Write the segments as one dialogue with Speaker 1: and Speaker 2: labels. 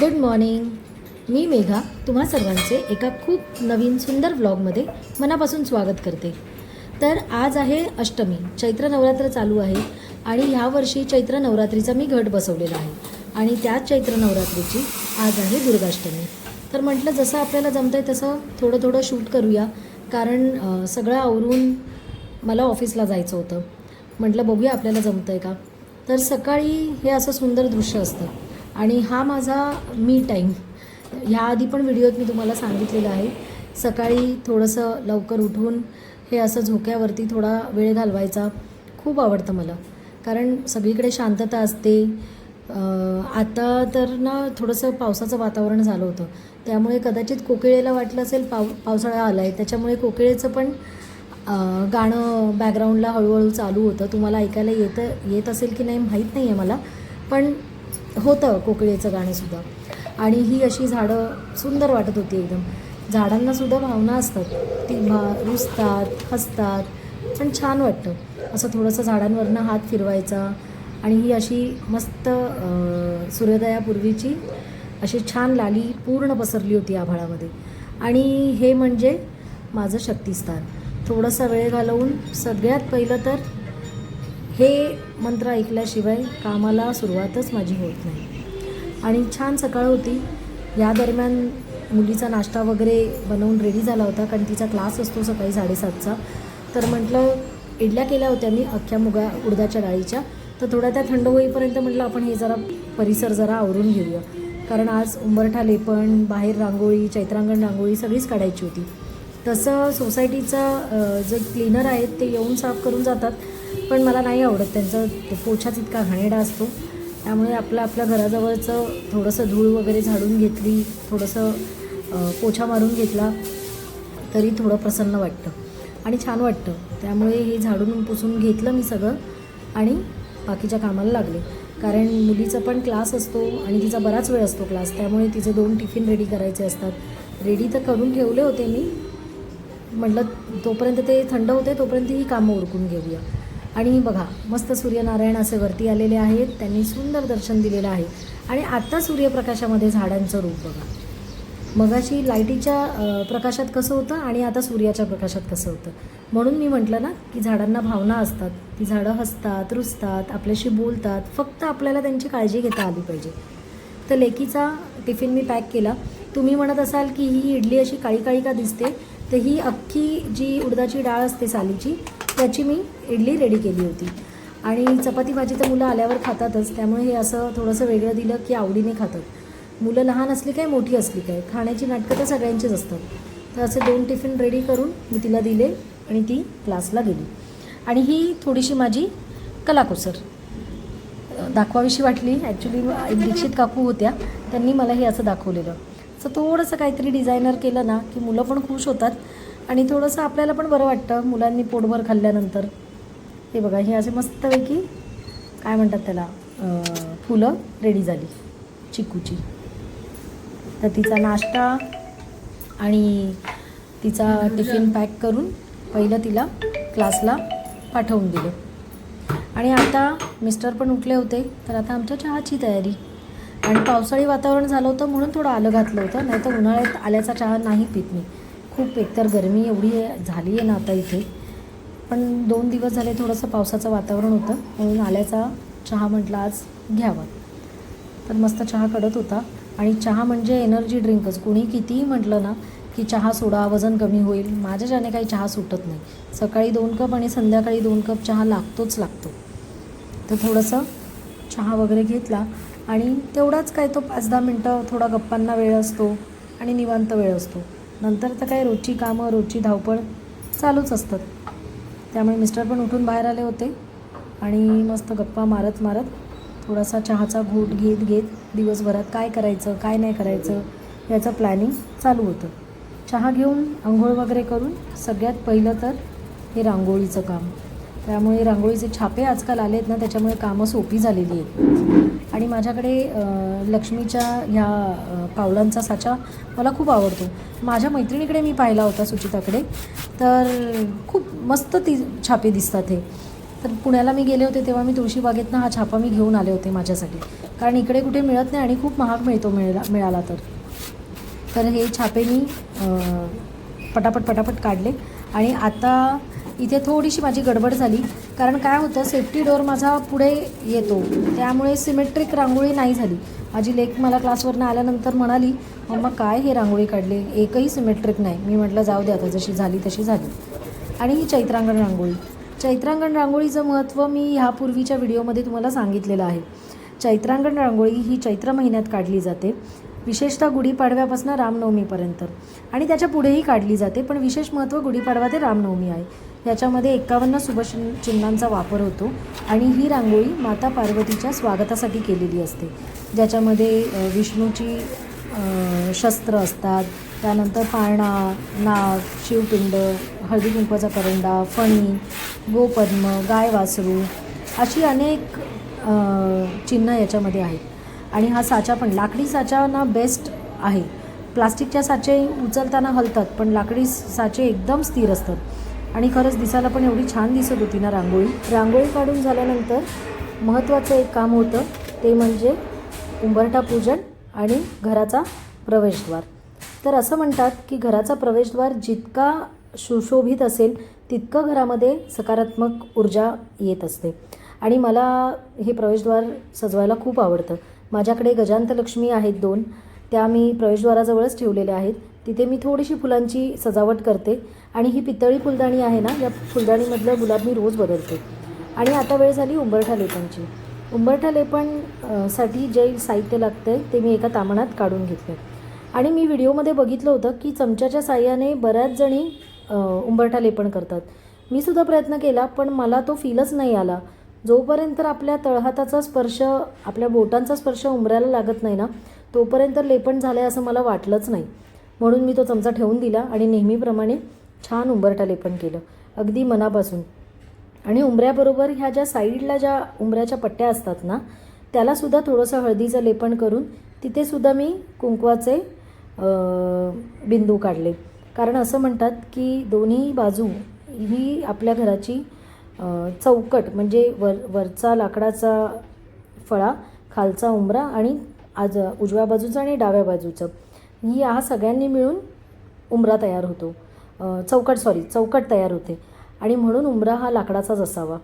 Speaker 1: Good morning मी मेघा तुम्हा सर्वांचे एका खूप नवीन सुंदर व्लॉगमध्ये मनापासून स्वागत करते. तर आज आहे अष्टमी चैत्र नवरात्र चालू आहे आणि ह्या वर्षी चैत्र नवरात्रीचा मी घट बसवलेला आहे. आणि त्याच चैत्र नवरात्रीची आज आहे दुर्गाष्टमी. तर म्हटलं जसं आपल्याला जमतं आहे तसं थोडं थोडं शूट करूया. कारण सगळं आवरून मला ऑफिसला जायचं होतं. म्हटलं बघूया आपल्याला जमतं आहे का? तर सकाळी हे असं सुंदर दृश्य असतं. आणि हा माझा मी टाईम ह्याआधी पण व्हिडिओत मी तुम्हाला सांगितलेलं आहे. सकाळी थोडंसं लवकर उठून हे असं झोक्यावरती थोडा वेळ घालवायचा खूप आवडतं मला. कारण सगळीकडे शांतता असते. आता तर ना थोडंसं पावसाचं वातावरण झालं होतं. त्यामुळे कदाचित कोकिळेला वाटलं असेल पाव पावसाळा आला आहे त्याच्यामुळे कोकिळेचं पण गाणं बॅकग्राऊंडला हळूहळू चालू होतं. तुम्हाला ऐकायला येतं येत असेल की नाही माहीत नाही आहे मला. पण होतं कोकिळेचं गाणंसुद्धा आणि ही अशी झाडं सुंदर वाटत होती एकदम. झाडांना सुद्धा भावना असतात. ती भा रुजतात हसतात पण छान वाटतं. असं थोडंसं झाडांवरनं हात फिरवायचा आणि ही अशी मस्त सूर्योदयापूर्वीची अशी छान लाली पूर्ण पसरली होती आभाळामध्ये आणि हे म्हणजे माझं शक्तिस्थान. थोडासा वेळ घालवून सगळ्यात पहिलं तर हे मंत्र ऐकल्याशिवाय कामाला सुरुवातच माझी होत नाही. आणि छान सकाळ होती. या दरम्यान मुलीचा नाश्ता वगैरे बनवून रेडी झाला होता कारण तिचा क्लास असतो सकाळी साडेसातचा. तर म्हटलं इडल्या केल्या होत्या मी अख्ख्या मुगा उडदाच्या डाळीच्या. तर थोड्या त्या थंड होईपर्यंत म्हटलं आपण हे जरा परिसर जरा आवरून घेऊया. कारण आज उंबरठा लेपण बाहेर रांगोळी चैत्रांगण रांगोळी सगळीच काढायची होती. तसं सोसायटीचं जे क्लीनर आहेत ते येऊन साफ करून जातात. पण मला नाही आवडत त्यांचा पोछा पोछाच इतका असतो. त्यामुळे आपलं आपल्या घराजवळचं थोडंसं धूळ वगैरे झाडून घेतली थोडंसं पोछा मारून घेतला तरी थोडं प्रसन्न वाटतं. आणि छान वाटतं. त्यामुळे हे झाडून पुसून घेतलं मी सगळं आणि बाकीच्या कामाला लागले. कारण मुलीचा पण क्लास असतो आणि तिचा बराच वेळ असतो क्लास त्यामुळे तिचे दोन टिफिन रेडी करायचे असतात. रेडी तर करून ठेवले होते मी. म्हटलं तोपर्यंत ते थंड होते तोपर्यंत ही कामं उरकून घेऊया. आणि बघा मस्त सूर्यनारायण असे वरती आलेले आहेत त्यांनी सुंदर दर्शन दिलेलं आहे. आणि आत्ता सूर्यप्रकाशामध्ये झाडांचं रूप बघा. मगाशी लाईटीच्या प्रकाशात कसं होतं आणि आता सूर्याच्या प्रकाशात कसं होतं? म्हणून मी म्हटलं ना की झाडांना भावना असतात. ती झाडं हसतात रुजतात आपल्याशी बोलतात. फक्त आपल्याला त्यांची काळजी घेता आली पाहिजे. तर लेकीचा टिफिन मी पॅक केला. तुम्ही म्हणत असाल की ही इडली अशी काळी काळी का दिसते? तर ही अख्खी जी उडदाची डाळ असते सालीची त्याची मी इडली रेडी केली होती. आणि चपाती भाजी तर मुलं आल्यावर खातातच त्यामुळे हे असं थोडंसं वेगळं दिलं की आवडीने खातात. मुलं लहान असली काय मोठी असली काय खाण्याची नाटकं तर सगळ्यांचीच असतात. तर असे दोन टिफिन रेडी करून मी तिला दिले आणि ती क्लासला गेली. आणि ही थोडीशी माझी कलाकुसर. दाखवावीशी वाटली. ॲक्च्युली एक दीक्षित काकू होत्या. त्यांनी मला हे असं दाखवलेलं. असं थोडंसं काहीतरी डिझायनर केलं ना की मुलं पण खुश होतात. आणि थोडंसं आपल्याला पण बरं वाटतं मुलांनी पोटभर खाल्ल्यानंतर. हे बघा हे असे मस्तपैकी काय म्हणतात त्याला फुलं रेडी झाली चिकूची. तर तिचा नाश्ता आणि तिचा टिफिन पॅक करून पहिलं तिला क्लासला पाठवून दिलं. आणि आता मिस्टर पण उठले होते तर आता आमच्या चहाची तयारी. आणि पावसाळी वातावरण झालं होतं म्हणून थोडं आलं घातलं होतं नाही तर उन्हाळ्यात आल्याचा चहा नाही पित मी. खूप एकतर गरमी एवढी झाली आहे ना आता इथे पण दोन दिवस झाले थोडंसं पावसाचं वातावरण होतं म्हणून आल्याचा चहा म्हटला आज घ्यावा. तर मस्त चहा कडत होता. आणि चहा म्हणजे एनर्जी ड्रिंकच कोणी कितीही म्हटलं ना की चहा सोडा वजन कमी होईल. माझ्याच्याने काही चहा सुटत नाही. सकाळी दोन कप आणि संध्याकाळी दोन कप चहा लागतोच लागतो. तर थोडंसं चहा वगैरे घेतला. आणि तेवढाच काय तो पाच दहा मिनटं थोडा गप्पांना वेळ असतो आणि निवांत वेळ असतो. नंतर तर काही रोजची कामं रोजची धावपळ चालूच असतात. त्यामुळे मिस्टर पण उठून बाहेर आले होते आणि मस्त गप्पा मारत मारत थोडासा चहाचा घोट घेत घेत दिवसभरात काय करायचं काय नाही करायचं याचं प्लॅनिंग चालू होतं. चहा घेऊन आंघोळ वगैरे करून सगळ्यात पहिलं तर हे रांगोळीचं काम. त्यामुळे रांगोळीचे छापे आजकाल आले आहेत ना त्याच्यामुळे कामं सोपी झालेली आहेत. आणि माझ्याकडे लक्ष्मीच्या ह्या पावलांचा साचा मला खूप आवडतो. माझ्या मैत्रिणीकडे मी पाहिला होता सुचिताकडे. तर खूप मस्त ती छापे दिसतात हे. तर पुण्याला मी गेले होते तेव्हा मी तुळशीबागेतनं हा छापा मी घेऊन आले होते माझ्यासाठी. कारण इकडे कुठे मिळत नाही आणि खूप महाग मिळतो मिळाला मिळाला तर. तर हे छापे मी पटापट पटापट काढले. आणि आता इथे थोडीशी माझी गडबड झाली. कारण काय होतं सेफ्टी डोअर माझा पुढे येतो. त्यामुळे सिमेट्रिक रांगोळी नाही झाली. माझी लेक मला क्लासवरनं आल्यानंतर म्हणाली मम्मा काय हे रांगोळी काढली? एकही सिमेट्रिक नाही. मी म्हटलं जाऊ दे आता जशी झाली तशी झाली. आणि ही चैत्रांगण रांगोळी. चैत्रांगण रांगोळीचं महत्त्व मी ह्यापूर्वीच्या व्हिडिओमध्ये तुम्हाला सांगितलेलं आहे. चैत्रांगण रांगोळी ही चैत्र महिन्यात काढली जाते. विशेषतः गुढीपाडव्यापासून रामनवमीपर्यंत. आणि त्याच्या पुढेही काढली जाते पण विशेष महत्त्व गुढीपाडवा ते रामनवमी आहे. याच्यामध्ये एकावन्न सुभाष चिन्हांचा वापर होतो आणि ही रांगोळी माता पार्वतीच्या स्वागतासाठी केलेली असते. ज्याच्यामध्ये विष्णूची शस्त्र असतात. त्यानंतर पाळणा नाग शिवपिंड हळदी कुंकवाचा करंडा फणी गोपद्म गाय वासरू अशी अनेक चिन्ह याच्यामध्ये आहेत. आणि हा साचा पण लाकडी साचा ना बेस्ट आहे. प्लास्टिकच्या साचे उचलताना हलतात पण लाकडी साचे एकदम स्थिर असतात. आणि खरंच दिसायला पण एवढी छान दिसत होती ना रांगोळी. रांगोळी काढून झाल्यानंतर महत्त्वाचं एक काम होतं ते म्हणजे उंबरठा पूजन आणि घराचा प्रवेशद्वार. तर असं म्हणतात की घराचा प्रवेशद्वार जितका सुशोभित असेल तितकं घरामध्ये सकारात्मक ऊर्जा येत असते. आणि मला हे प्रवेशद्वार सजवायला खूप आवडतं. माझ्याकडे गजांतलक्ष्मी आहेत दोन. त्या मी प्रवेशद्वाराजवळच ठेवलेल्या आहेत. तिथे मी थोडीशी फुलांची सजावट करते. आणि ही पितळी फुलदाणी आहे ना या फुलदाणीमधलं गुलाब मी रोज बदलते. आणि आता वेळ झाली उंबरठा लेपणची. उंबरठा लेपणसाठी जे साहित्य लागतं आहे ते मी एका तामणात काढून घेतलं आणि मी व्हिडिओमध्ये बघितलं होतं की चमच्याच्या साह्याने बऱ्याच जणी उंबरठा लेपण करतात. मी सुद्धा प्रयत्न केला पण मला तो फीलच नाही आला. जोपर्यंत आपल्या तळहाताचा स्पर्श आपल्या बोटांचा स्पर्श उंबऱ्याला लागत नाही ना तोपर्यंत लेपण झालं आहे असं मला वाटलंच नाही. म्हणून मी तो चमचा ठेवून दिला आणि नेहमीप्रमाणे छान उंबरठा लेपन केलं. अगदी मनापासून. आणि उंबऱ्याबरोबर ह्या ज्या साईडला ज्या उंबऱ्याच्या पट्ट्या असतात ना त्यालासुद्धा थोडंसं हळदीचं लेपण करून तिथेसुद्धा मी कुंकवाचे बिंदू काढले. कारण असं म्हणतात की दोन्ही बाजू ही आपल्या घराची चौकट म्हणजे वर वरचा लाकडाचा फळा खालचा उंबरा आणि आज उजव्या बाजूचा आणि डाव्या बाजूचं. ही सगळ्यांनी मिळून उंबरा तयार होतो. चौकट सॉरी चौकट तयार होते. आणि म्हणून उंबरा हा लाकडाचाच असावा.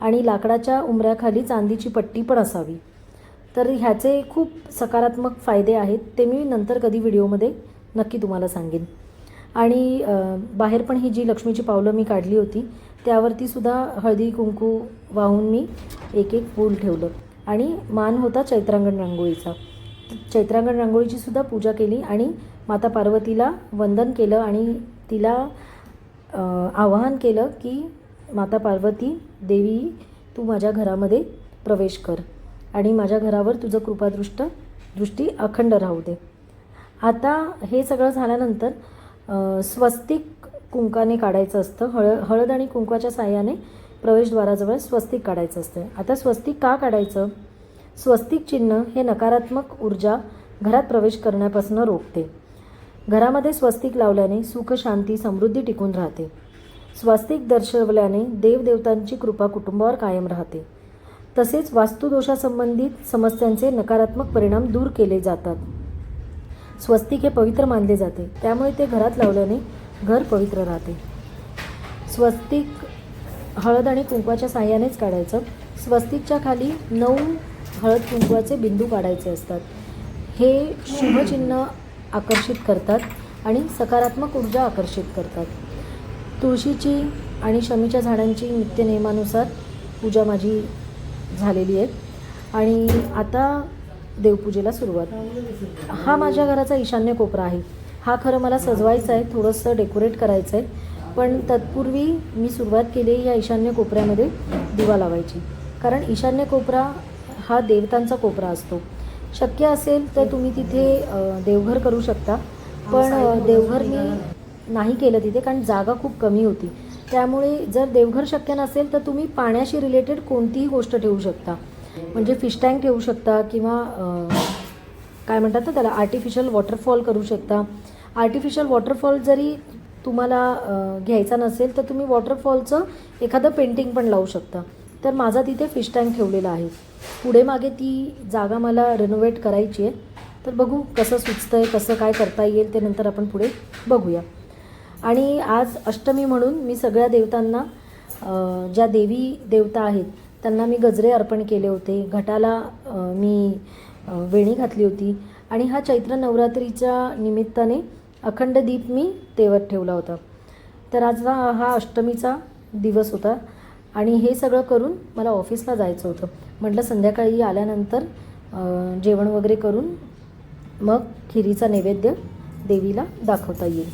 Speaker 1: आणि लाकडाच्या उंबऱ्याखाली चांदीची पट्टी पण असावी. तर ह्याचे खूप सकारात्मक फायदे आहेत. ते मी नंतर कधी व्हिडिओमध्ये नक्की तुम्हाला सांगेन. आणि बाहेर पण ही जी लक्ष्मीची पावलं मी काढली होती त्यावरती सुद्धा हळदी कुंकू वाहून मी एक एक फूल ठेवलं. आणि मान होता चैत्रांगण रांगोळीचा. चैत्रांगण रांगोळीची सुद्धा पूजा केली आणि माता पार्वतीला वंदन केलं आणि तिला आवाहन केलं की माता पार्वती देवी तू माझ्या घरामध्ये प्रवेश कर आणि माझ्या घरावर तुझं कृपादृष्ट दृष्टी अखंड राहू दे. आता हे सगळं झाल्यानंतर स्वस्तिक कुंकाने काढायचं असतं. हळ हळद आणि कुंकवाच्या साह्याने प्रवेशद्वाराजवळ स्वस्तिक काढायचं असतं. आता स्वस्तिक का काढायचं? स्वस्तिक चिन्ह हे नकारात्मक ऊर्जा घरात प्रवेश करण्यापासून रोखते. घरामध्ये स्वस्तिक लावल्याने सुख शांती समृद्धी टिकून राहते. स्वस्तिक दर्शवल्याने देवदेवतांची कृपा कुटुंबावर कायम राहते. तसेच वास्तुदोषासंबंधित समस्यांचे नकारात्मक परिणाम दूर केले जातात. स्वस्तिक हे पवित्र मानले जाते. त्यामुळे ते घरात लावल्याने घर पवित्र राहते. स्वस्तिक हळद आणि कुंकवाच्या साह्यानेच काढायचं. स्वस्तिकच्या खाली नऊ हळद कुंकवाचे बिंदू काढायचे असतात. हे शुभचिन्ह आकर्षित करतात आणि सकारात्मक ऊर्जा आकर्षित करतात. तुळशीची आणि शमीच्या झाडांची नित्यनेमानुसार पूजा माझी झालेली आहे. आणि आता देवपूजेला सुरुवात. हा माझ्या घराचा ईशान्य कोपरा आहे. हा खरं मला सजवायचा आहे थोडंसं डेकोरेट करायचं आहे पण तत्पूर्वी मी सुरुवात केली या ईशान्य कोपऱ्यामध्ये दिवा लावायची. कारण ईशान्य कोपरा हा देवतांचा कोपरा असतो. शक्य असेल तर तुम्ही तिथे देवघर करू शकता. पण देवघर मी नाही केलं तिथे कारण जागा खूप कमी होती. त्यामुळे जर देवघर शक्य नसेल तर तुम्ही पाण्याशी रिलेटेड कोणतीही गोष्ट ठेवू शकता. म्हणजे फिश टँक ठेवू शकता किंवा काय म्हणतात ना त्याला आर्टिफिशियल वॉटरफॉल करू शकता. आर्टिफिशियल वॉटरफॉल जरी तुम्हाला घ्यायचा नसेल तर तुम्ही वॉटरफॉलचं एखादं पेंटिंग पण लावू शकता. तर माझा तिथे फिश टँक ठेवलेला आहे. पुढे मागे ती जागा मला रेनोवेट करायची आहे. तर बघू कसं सुचतं आहे कसं काय करता येईल ते नंतर आपण पुढे बघूया. आणि आज अष्टमी म्हणून मी सगळ्या देवतांना ज्या देवी देवता आहेत त्यांना मी गजरे अर्पण केले होते. घटाला मी वेणी घातली होती. आणि हा चैत्र नवरात्रीच्या निमित्ताने अखंड दीप मी तेवत ठेवला होता. तर आज हा हा अष्टमीचा दिवस होता. आणि हे सगळं करून मला ऑफिसला जायचं होतं. म्हटलं संध्याकाळी आल्यानंतर जेवण वगैरे करून मग खिरीचा नैवेद्य देवीला दाखवता येईल.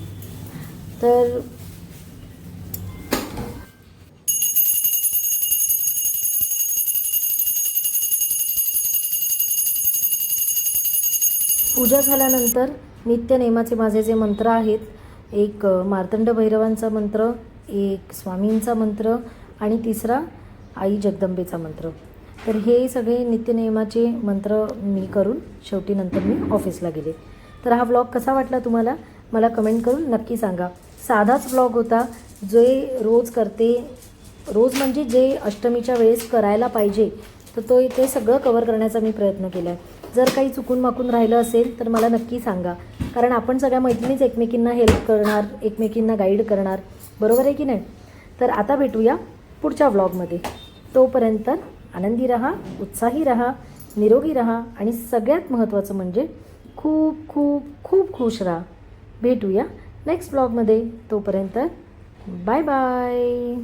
Speaker 1: तर पूजा झाल्यानंतर नित्यनेमाचे माझे जे मंत्र आहेत एक मार्तंड भैरवांचा मंत्र एक स्वामींचा मंत्र आणि तिसरा आई जगदंबेचा मंत्र. तर हे सगळे नित्यनियमाचे मंत्र मी करून शेवटी नंतर मी ऑफिसला गेले. तर हा व्लॉग कसा वाटला तुम्हाला? मला कमेंट करून नक्की सांगा. साधाच व्लॉग होता जे रोज करते रोज म्हणजे जे अष्टमीच्या वेळेस करायला पाहिजे तर तो ते सगळं कवर करण्याचा मी प्रयत्न केला आहे जर काही चुकून माकून राहिलं असेल तर मला नक्की सांगा. कारण आपण सगळ्या मैत्रिणीच एकमेकींना हेल्प करणार एकमेकींना गाईड करणार. बरोबर आहे की नाही? तर आता भेटूया पुढच्या व्लॉगमध्ये तोपर्यंत आनंदी रहा उत्साही रहा निरोगी रहा आणि सगळ्यात महत्त्वाचं म्हणजे खूप खूप खूप खुश राहा. भेटूया नेक्स्ट ब्लॉगमध्ये तोपर्यंत बाय बाय